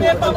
দেখতে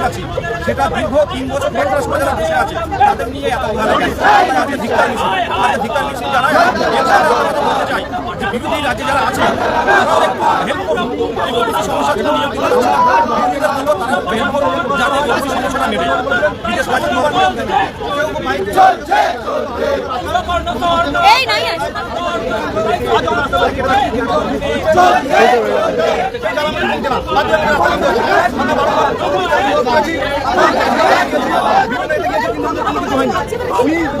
পাচ্ছি সেটা দীর্ঘ তিন বছর ধরে বসে আছে তাদের নিয়ে এত আজকে ধিক্কার মিছিল ধিক্কার মিছিল যারা বলতে বিরোধী রাজ্যে যারা আছে তারাও একটু হেল্প করুন এই ওবিসি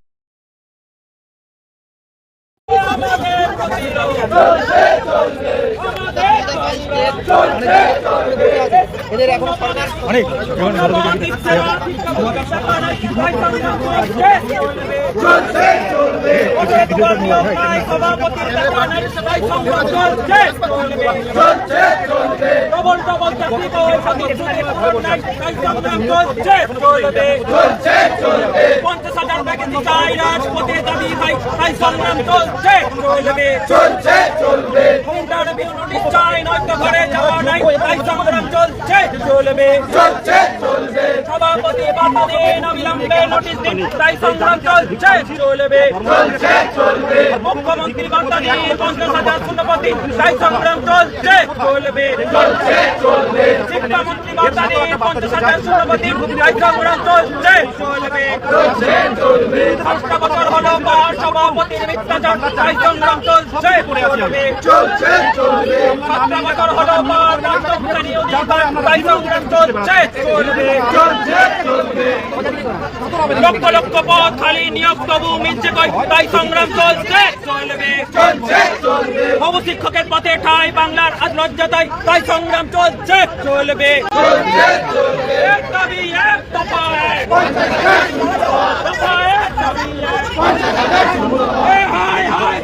কেউ মাইক আছে অনেক পঞ্চাশ চাই রাজপথে দাবি ভাই তাই সংগ্রাম চলছে। চলবে চলছে চলবে। হুন্ডার বিরুদ্ধে চাই নয়তো ঘরে যাওয়া নাই তাই সংগ্রাম চলছে। চলবে। চলছে চলবে। সভাপতি বাধা দিন অবিলম্বে নোটিশ দিন তাই সংগ্রাম চলছে। চলবে। চলছে চলবে। মুখ্যমন্ত্রী বার্তা দিন পঞ্চাশ হাজার শূন্যপতি তাই সংগ্রাম চলছে। চলবে। চলছে চলবে। শিক্ষামন্ত্রী বার্তা দিন পঞ্চাশ হাজার শূন্যপতি তাই সংগ্রাম চলছে। চলবে। চলছে চলবে। পাঁচটা বছর হলো পর সভাপতির মিথ্যাচার তাই সংগ্রাম চলছে চলবে। চলছে চলবে সাতটা বছর হলো পর রাষ্ট্রপতি অধিকার তাই চলছে চলবে চলছে চলবে। লক্ষ লক্ষ পদ খালি নিয়োগ তবু মিলছে তাই সংগ্রাম চলছে চলবে। চলছে চলবে। হবু শিক্ষকের পথে ঠাই বাংলার আজ লজ্জা তাই সংগ্রাম চলছে চলবে। দফা এক দাবি এক এ হায় হায়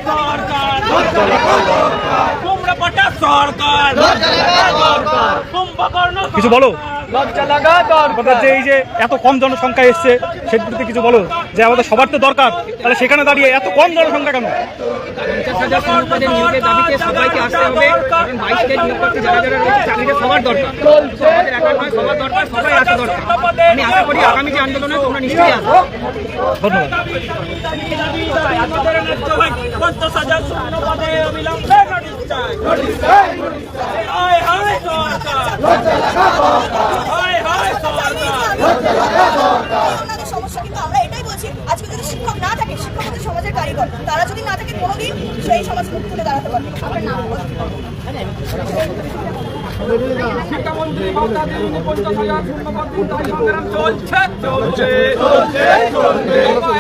সরকার। কুমড়া যে এই যে এত কম জনসংখ্যা এসছে সেগুলিতে কিছু বলো যে আমাদের সবার তো দরকার তাহলে সেখানে দাঁড়িয়ে এত কম জনসংখ্যা কেন পঞ্চাশ হাজার শূন্যপদের নিয়োগের দাবিতে সবাইকে আসতে হবে বাইশকে নিয়োগ করতে যারা যারা রয়েছে চাকরিটা সবার দরকার আমাদের একার নয় সবার দরকার সবাই আসা দরকার আমি আশা করি আগামী যে আন্দোলনে তোমরা নিশ্চয়ই আসবে ধন্যবাদ পঞ্চাশ হাজার পদে অবিলম্বে নোটিশ চাই হায় হায় সরকার হায় হায় সরকার আমাদের সমস্যা কিন্তু আমরা এটাই বলছি আজকে যদি শিক্ষক না থাকে শিক্ষক হচ্ছে সমাজের কারিগর তারা যদি না থাকে কোনোদিন সেই সমাজ মুখ তুলে দাঁড়াতে পারবে না। আপনার নাম শিক্ষামন্ত্রী মমতা দিন পঞ্চাশ হাজার শূন্য পদ দিন তাই সংগ্রাম চলছে চলছে চলছে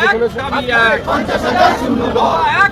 এক এক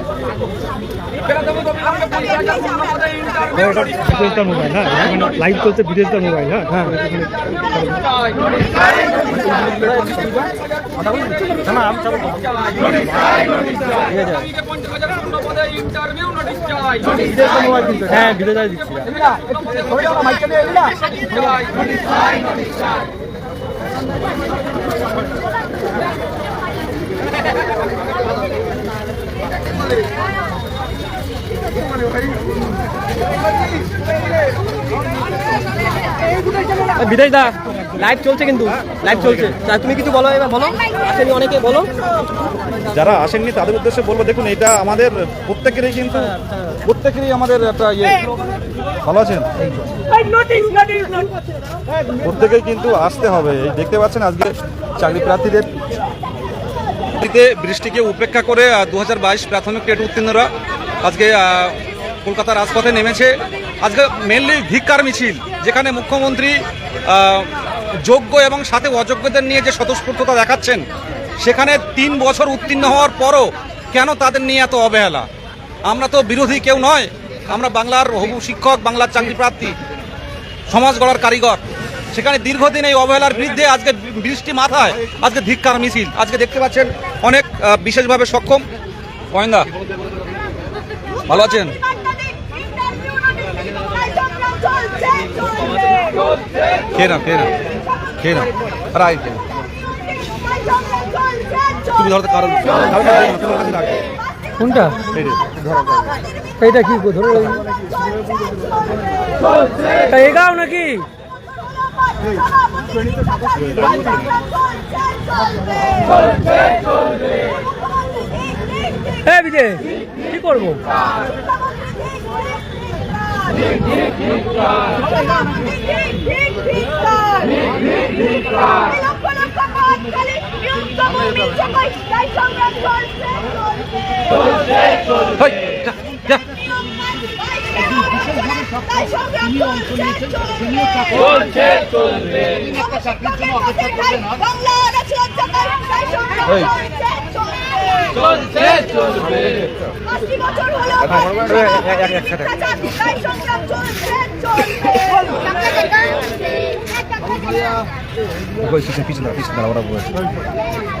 হ্যাঁ লাইভ চলছে বিদেশদার মোবাইল হ্যাঁ হ্যাঁ হ্যাঁ বিদেশদার দিচ্ছি বিদেশ দা লাইভ চলছে কিন্তু লাইভ চলছে। তুমি কিছু বলো এবার, বলো? আসেনি অনেকে, বলো। যারা আসেননি, তাদের উদ্দেশ্যে বলব, দেখুন, এটা আমাদের প্রত্যেকেরই কিন্তু, প্রত্যেকেরই আমাদের একটা ইয়ে। ভালো আছেন? প্রত্যেকেই কিন্তু আসতে হবে। দেখতে পাচ্ছেন, আজকে চাকরি প্রার্থীদের দিতে বৃষ্টিকে উপেক্ষা করে দু হাজার বাইশ প্রাথমিক টেট উত্তীর্ণরা আজকে আহ, কলকাতার রাজপথে নেমেছে। আজকে মেনলি ধিক্কার মিছিল যেখানে মুখ্যমন্ত্রী যোগ্য এবং সাথে অযোগ্যদের নিয়ে যে স্বতঃস্ফূর্ততা দেখাচ্ছেন সেখানে তিন বছর উত্তীর্ণ হওয়ার পরও কেন তাদের নিয়ে এত অবহেলা? আমরা তো বিরোধী কেউ নয় আমরা বাংলার হবু শিক্ষক বাংলার চাকরি প্রার্থী সমাজ গড়ার কারিগর। সেখানে দীর্ঘদিন এই অবহেলার বিরুদ্ধে আজকে বৃষ্টি মাথায় আজকে ধিক্কার মিছিল। আজকে দেখতে পাচ্ছেন অনেক বিশেষভাবে সক্ষম। গোয়েন্দা ভালো আছেন? খেয়ে না খেয়ে না খেয়ে না আর খেয়ে তুমি ধরো তো কারণ। কোনটা? এইটা কি? ধরো। এগাও নাকি? হ্যাঁ বিজয় কি করব হেই, পিছনে পিছনে ওরা বলে।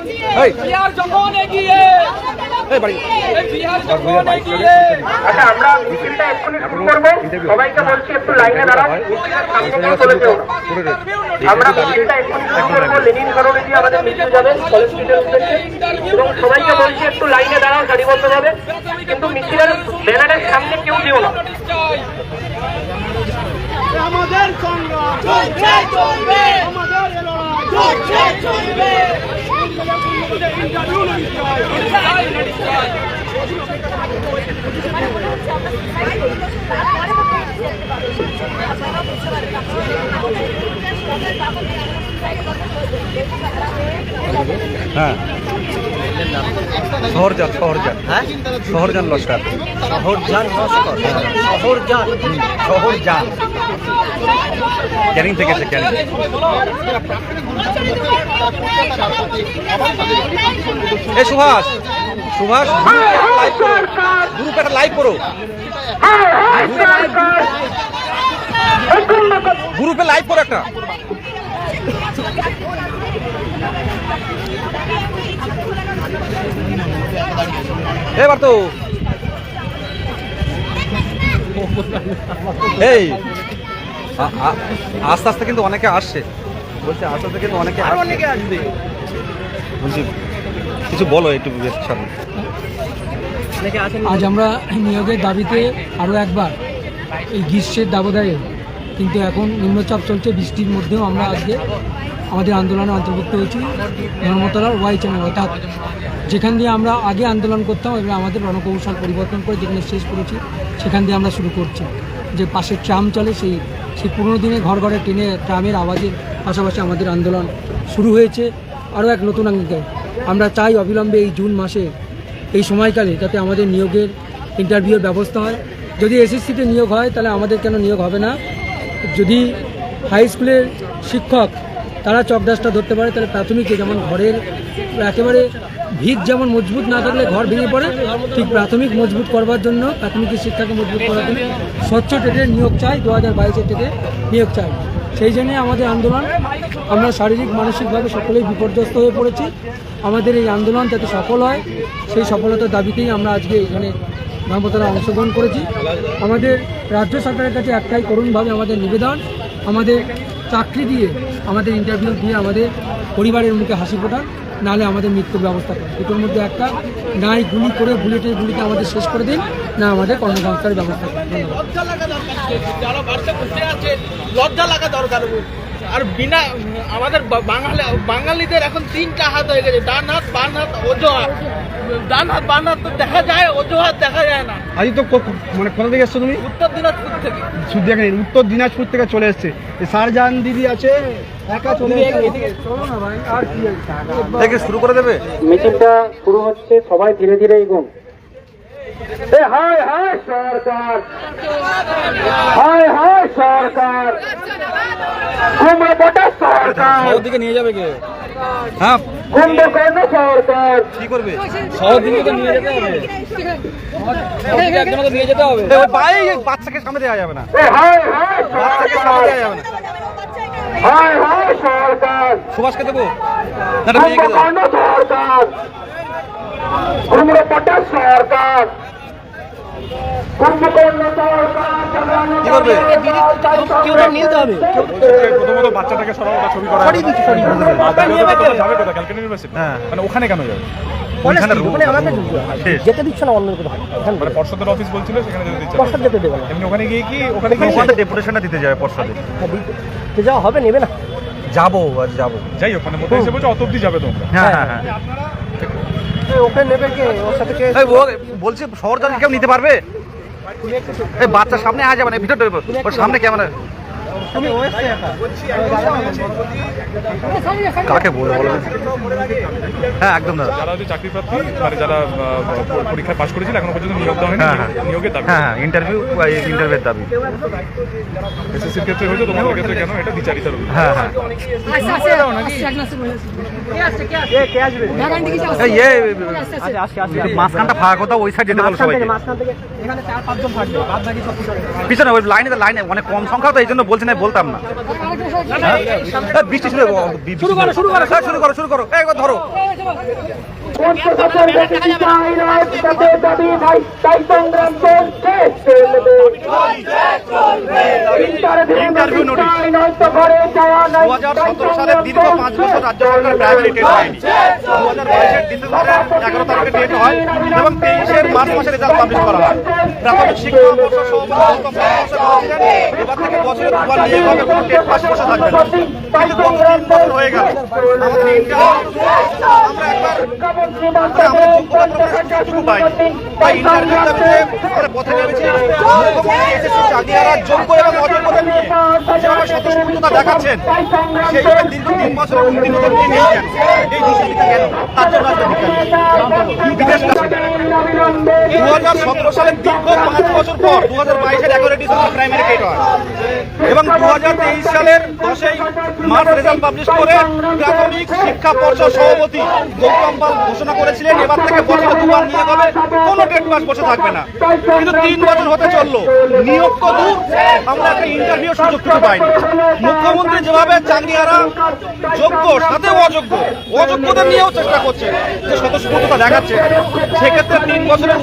বিহার যখন এগিয়ে এই বাড়ি। বিহার যখন এগিয়ে। আচ্ছা আমরা মিছিলটা এক্ষুনি শুরু করব। সবাইকে বলছি একটু লাইনে দাঁড়ান। সামনে চলে যেও। না। আমরা মিছিলটা এক্ষুনি শুরু করব। লেনিন সরণে দিয়ে আমাদের মিছিল যাবে কলেজ স্ট্রিটের উদ্দেশ্যে। এবং সবাইকে বলছি একটু লাইনে দাঁড়াও সারিবদ্ধভাবে কিন্তু মিছিলের ব্যানারের সামনে কেউ দিও না। চলছে চলবে চলছে চলবে হ্যাঁ। শহরজান শহরজান। হ্যাঁ? শহরজান লস্কর। শহরজান নস্কর শহরজান। শহরজান। ক্যানিং থেকে এসে ক্যানিং। এ সুভাষ। সুভাষ গ্রুপ একটা লাইভ করো। গ্রুপে লাইভ করো একটা। এবার তো এই আস্তে আস্তে কিন্তু অনেকে আসছে। বলছে আস্তে আস্তে কিন্তু অনেকে অনেকে আসবে। বলছি কিছু বলো একটু বেশ সামনে। আজ আমরা নিয়োগের দাবিতে আরও একবার এই গ্রীষ্মের দাবদায়ে কিন্তু এখন নিম্নচাপ চলছে। বৃষ্টির মধ্যেও আমরা আজকে আমাদের আন্দোলনে অন্তর্ভুক্ত হয়েছি। ধর্মতলার ওয়াই চ্যানেল অর্থাৎ যেখান দিয়ে আমরা আগে আন্দোলন করতাম, এবার আমাদের রণকৌশল পরিবর্তন করে যেখানে শেষ করেছি, সেখান দিয়ে আমরা শুরু করছি। যে পাশে ট্রাম চলে, সেই সেই পুরনো দিনে ঘর ঘরে ট্রেনে ট্রামের আওয়াজের পাশাপাশি আমাদের আন্দোলন শুরু হয়েছে। আরও এক নতুন অঙ্গীকার আমরা চাই অবিলম্বে এই জুন মাসে, এই সময়কালে যাতে আমাদের নিয়োগের ইন্টারভিউর ব্যবস্থা হয়। যদি এসএসসিতে নিয়োগ হয়, তাহলে আমাদের কেন নিয়োগ হবে না? যদি হাই স্কুলের শিক্ষক, তারা চকডাসটা ধরতে পারে, তাহলে প্রাথমিকে যেমন ঘরের একেবারে ভিত যেমন মজবুত না থাকলে ঘর ভেঙে পড়ে, ঠিক প্রাথমিক মজবুত করবার জন্য প্রাথমিক শিক্ষাকে মজবুত করার জন্য স্বচ্ছ টেটের নিয়োগ চাই দু হাজার বাইশের টেটে নিয়োগ চাই। সেই জন্যে আমাদের আন্দোলন, আমরা শারীরিক, মানসিকভাবে সকলেই বিপর্যস্ত হয়ে পড়েছি। আমাদের এই আন্দোলন যাতে সফল হয়, সেই সফলতার দাবিতেই আমরা আজকে এখানে ধর্মতলা অংশগ্রহণ করেছি। আমাদের রাজ্য সরকারের কাছে একটাই করুণভাবে আমাদের নিবেদন, আমাদের চাকরি দিয়ে, আমাদের ইন্টারভিউ দিয়ে আমাদের পরিবারের মুখে হাসি ফোটান। নাহলে আমাদের মৃত্যুর ব্যবস্থা করেন দুটোর মধ্যে একটা নাই গুলি করে বুলেটের গুলিতে আমাদের শেষ করে দিন না আমাদের কর্মসংস্থানের ব্যবস্থা করেন ধন্যবাদ যারা বাড়িতে বসে আছে লজ্জা লাগা দরকার। আর বিনা আমাদের বাঙালি বাঙালিদের এখন তিনটা হাত হয়ে গেছে। ডান হাত বান হাত অজুহাত। ডান হাত বান হাত তো দেখা যায় অজুহাত দেখা যায় না। আজ তো মানে কোথা থেকে এসছো তুমি? উত্তর দিনাজপুর থেকে। দেখেন উত্তর দিনাজপুর থেকে চলে এসছে। সারজান দিদি আছে একা চলে চলো না ভাই আর কি থেকে শুরু করে দেবে। মিছিলটা শুরু হচ্ছে সবাই ধীরে ধীরে এগোন। এ হায় হায় সরকার। হায় হায় সরকার। সরকার। দিকে নিয়ে যাবে কে? হ্যাঁ। কুম্ভকর্ণ সরকার। কি করবে? নিয়ে যেতে হবে। বাচ্চাকে সামনে দেওয়া যাবে না। হায় হায় বাচ্চাকে সামনে দেওয়া যাবে না। সরকার সুভাষকে দেবো? সরকার। সরকার। সরকার হ্যাঁ। মানে ওখানে কেন যাবে। যেতে দিচ্ছে না অন্য কোথাও। মানে পর্ষদের অফিস বলছিল সেখানে যেতে দিচ্ছে না। যেতে দেবে না। এমনি ওখানে গিয়ে কি ওখানে গিয়ে ওখানে ডেপুটেশনটা দিতে যাবে পর্ষদে। দিতে যাওয়া হবে নেবে না। যাব আজ যাব। যাই হোক মানে মধ্যে বলছে অত অব্দি যাবে তোমরা। হ্যাঁ। হ্যাঁ হ্যাঁ। ওকে নেবে কে? ওর সাথে কে? বলছি শহর কেউ নিতে পারবে? এই বাচ্চার সামনে আ যাবে না ভিতর ঢুকবে ওর সামনে ক্যামেরা। কাকে বলব হ্যাঁ একদম দাদা। যারা হচ্ছে চাকরি প্রার্থী মানে যারা পাশ করেছিল এখনও পর্যন্ত নিয়োগ দেওয়া হয়নি হ্যাঁ, হ্যাঁ। নিয়োগের দাবি। হ্যাঁ হ্যাঁ ইন্টারভিউ ইন্টারভিউর দাবি। এসএসসির ক্ষেত্রে হয়েছে তোমাদের ক্ষেত্রে কেন? এটা অভিযোগ। হ্যাঁ হ্যাঁ। একটু মাঝখানটা ফাঁকা কোথাও ওই সাইড যেতে বলো সবাইকে। পিছনে। ওই লাইনে তো লাইনে অনেক কম সংখ্যা তো এই জন্য বলছি না বলতাম না। হ্যাঁ? বৃষ্টি শুরু করো শুরু করো শুরু করো শুরু করো। ধরো। পঞ্চশতের বেশি চাই সালের দীর্ঘ পাঁচ বছর রাজ্য সরকার প্রাইমারি এগারো তারিখে টেট হয় এবং তেইশের মার্চ মাসে রেজাল্ট পাবলিশ করা হয় প্রাথমিক শিক্ষা এবার বছরে দুবার নিয়ে হবে কোনো টেট পাস বসে থাকবে না কিন্তু গত তিন বছর হয়ে গেল আমাদের ইন্টারভিউ আমরা একবার যোগ্য এবং অযোগ্যতা নিয়ে যেভাবে স্বতঃস্ফূর্ততা দেখাচ্ছেন সেইভাবে দীর্ঘ তিন বছর এই দিশাটিতে কেন? তার জন্য আজকে বিজ্ঞানী বিদেশ কাছে দু সতেরো সালের দীর্ঘ পাঁচ বছর পর দু বাইশের এগারো ডিসেম্বর প্রাইমারি হয়। এবং দু হাজার তেইশ সালের দশই মার্চ রেজাল্ট পাবলিশ করে প্রাথমিক শিক্ষা পর্ষদ সভাপতি গৌতম পাল ঘোষণা করেছিলেন, এবার থেকে বছরে দুবার নিয়োগ হবে, কোনো টেট পাস বসে থাকবে না। কিন্তু তিন বছর হতে চলল। নিয়োগ তো আমরা একটা ইন্টারভিউ সুযোগ খুঁজে পাইনি। মুখ্যমন্ত্রী যেভাবে চাঙ্গিয়ারা যোগ্য, সাথে অযোগ্য, অযোগ্যদের নিয়েও চেষ্টা করছে, যে স্বতঃস্ফূর্ততা দেখাচ্ছে। সেক্ষেত্রে তিন বছরের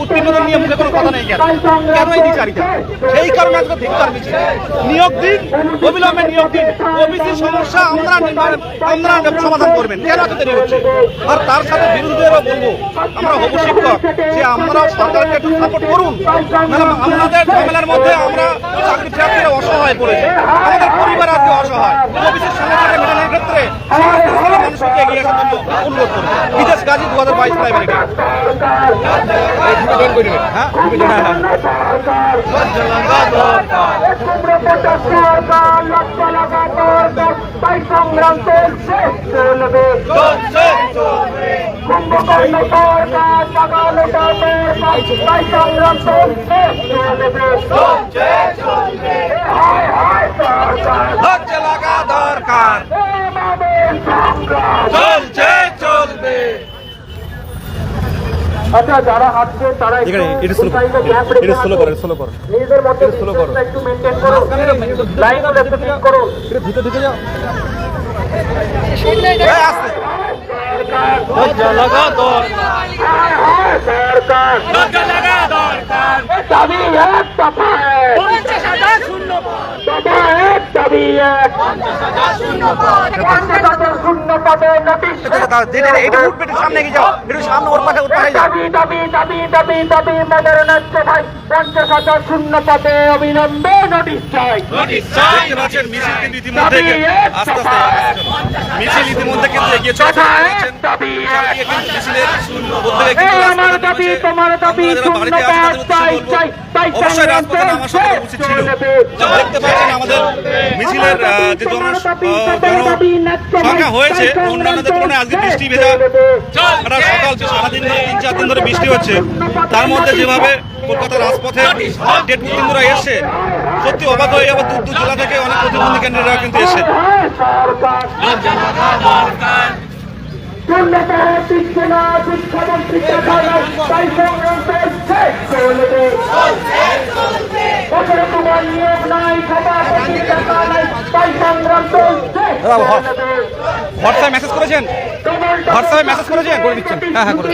মানে আমাদের ঝামেলার মধ্যে আমরা চাকরি প্রার্থীরা অসহায় পড়েছে। আমাদের পরিবার আজকে অসহায়। ওবিসি সমস্যাটা ক্ষেত্রে মানুষকে অনুরোধ করব। বিদেশ গাজী দু হাজার বাইশ হ্যাঁ তাই সংগ্রাম চলছে চলবে কুম্ভকর্ণ সরকার সকালে তাই সংগ্রাম চলছে। চলবে হায় হায় সরকার লাগা দরকার চলছে চলবে আচ্ছা যারা হাঁটছে তারা একটু দু সাইডে গ্যাপ রেখে হাঁটুন। নিজেদের মধ্যে ডিস্টেন্সটা একটু মেনটেন করুন লাইনও একটু ঠিক লাগা দরকার। সরকার। লজ্জা লাগা দরকার। দাবি এক দফা এক। পঞ্চাশ হাজার শূন্য দফা এক দাবি এক। পঞ্চাশ শূন্য পদে। নোটিশ দাবি দাবি দাবি দাবি দাবি মেদের নাচছে ভাই। পঞ্চাশ হাজার শূন্য পদে অবিলম্বে নোটিশ চাই। মিছিল ইতিমধ্যে কিন্তু এগিয়ে চলেছে আমার দাবি তোমার দাবি শূন্য আছেন চাই চাই অবশ্যই রাজপথে নামার সময় উচিত ছিল। দেখতে পাচ্ছেন আমাদের মিছিলের যে জন আহ, হয়েছে অন্যান্যদের তুলনায় আজকে বৃষ্টি ভেজা। একটা সকাল সারাদিন ধরে তিন চার দিন ধরে বৃষ্টি হচ্ছে। তার মধ্যে যেভাবে কলকাতার রাজপথে ডেট উত্তীর্ণরা এসছে সত্যি অবাক হয়ে যাবে দূর দূর জেলা থেকে অনেক প্রতিবন্ধী কেন্দ্ররা কিন্তু তাই সংগ্রাম হোয়াটসঅ্যাপে মেসেজ করেছেন হোয়াটসঅ্যাপে মেসেজ করেছেন করে দিচ্ছেন হ্যাঁ হ্যাঁ করে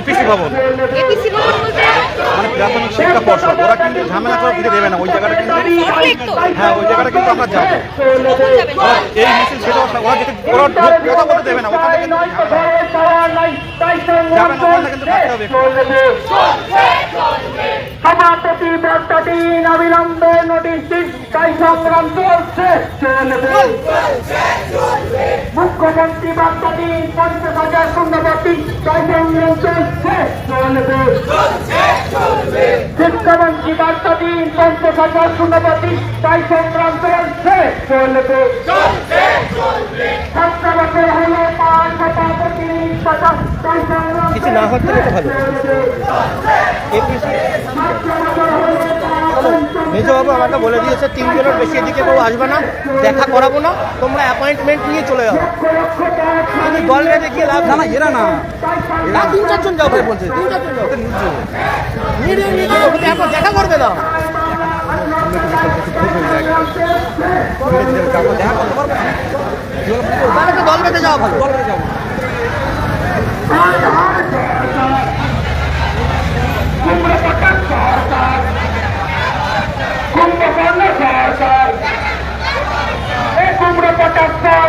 এপিসি ভবন মানে প্রাথমিক শিক্ষা পর্ষদ ওরা কিন্তু ঝামেলা করে ফিরে দেবে না ওই জায়গাটা কিন্তু হ্যাঁ ওই জায়গাটা কিন্তু আমরা যাব এই মিছিল সেটা ওরা যেতে ওরা ঢোক- কথা বলতে দেবে না ওখানে কিন্তু যাবে না ওখানে কিন্তু থাকতে হবে সভাপতি অবিলম্বে নোটিশ তাই সংগ্রাম চলছে। চলবে মুখ্যমন্ত্রী বার্তা দিন পঞ্চাশ হাজার শূন্যপতি তাই সংগ্রাম চলছে। চলবে শিক্ষামন্ত্রী বার্তা দিন পঞ্চাশ হাজার শূন্যপতি তাই সংগ্রাম চলছে। চলবে সতেরো বছর হলো পাঁচ সভাপতি টাকা তাই সংগ্রাম কিছু না হচ্ছে তো ভালো। মেজবাবু আমাকে বলে দিয়েছে তিনজনের বেশি এদিকে কেউ আসবে না দেখা করাবো না তোমরা অ্যাপয়েন্টমেন্ট নিয়ে চলে যাও। কিন্তু দল বেঁধে গিয়ে লাভ জানা এরা না। এরা তিন চারজন যাব বলছে। এখন দেখা করবে না দল বেঁধে যাওয়া ভালো। দল বেঁধে যাব পঁচাত্তর